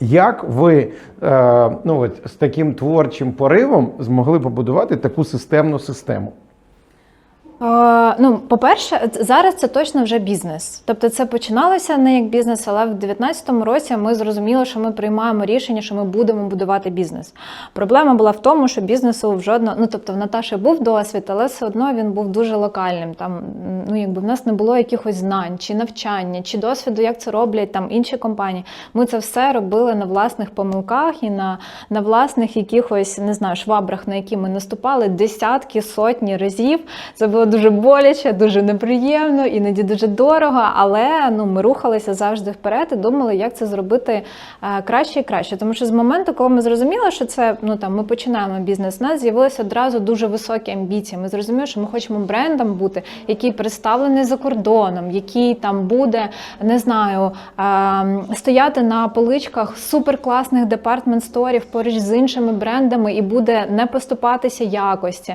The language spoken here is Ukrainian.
Як ви е, ну, от, з таким творчим поривом змогли побудувати таку системну систему? Ну, по-перше, зараз це точно вже бізнес. Тобто це починалося не як бізнес, але в 2019 році ми зрозуміли, що ми приймаємо рішення, що ми будемо будувати бізнес. Проблема була в тому, що бізнесу в жодного, ну тобто в Наташі був досвід, але все одно він був дуже локальним. Там ну якби в нас не було якихось знань, чи навчання, чи досвіду, як це роблять там інші компанії. Ми це все робили на власних помилках і на, на власних якихось не знаю швабрах, на які ми наступали десятки, сотні разів. Це було дуже боляче, дуже неприємно, іноді дуже дорого. Але ну ми рухалися завжди вперед і думали, як це зробити е, краще і краще. Тому що з моменту, коли ми зрозуміли, що це ну там ми починаємо бізнес, у нас з'явилися одразу дуже високі амбіції. Ми зрозуміли, що ми хочемо брендом бути, який представлений за кордоном, який там буде, не знаю, е, стояти на поличках суперкласних департмент сторів поруч з іншими брендами і буде не поступатися якості.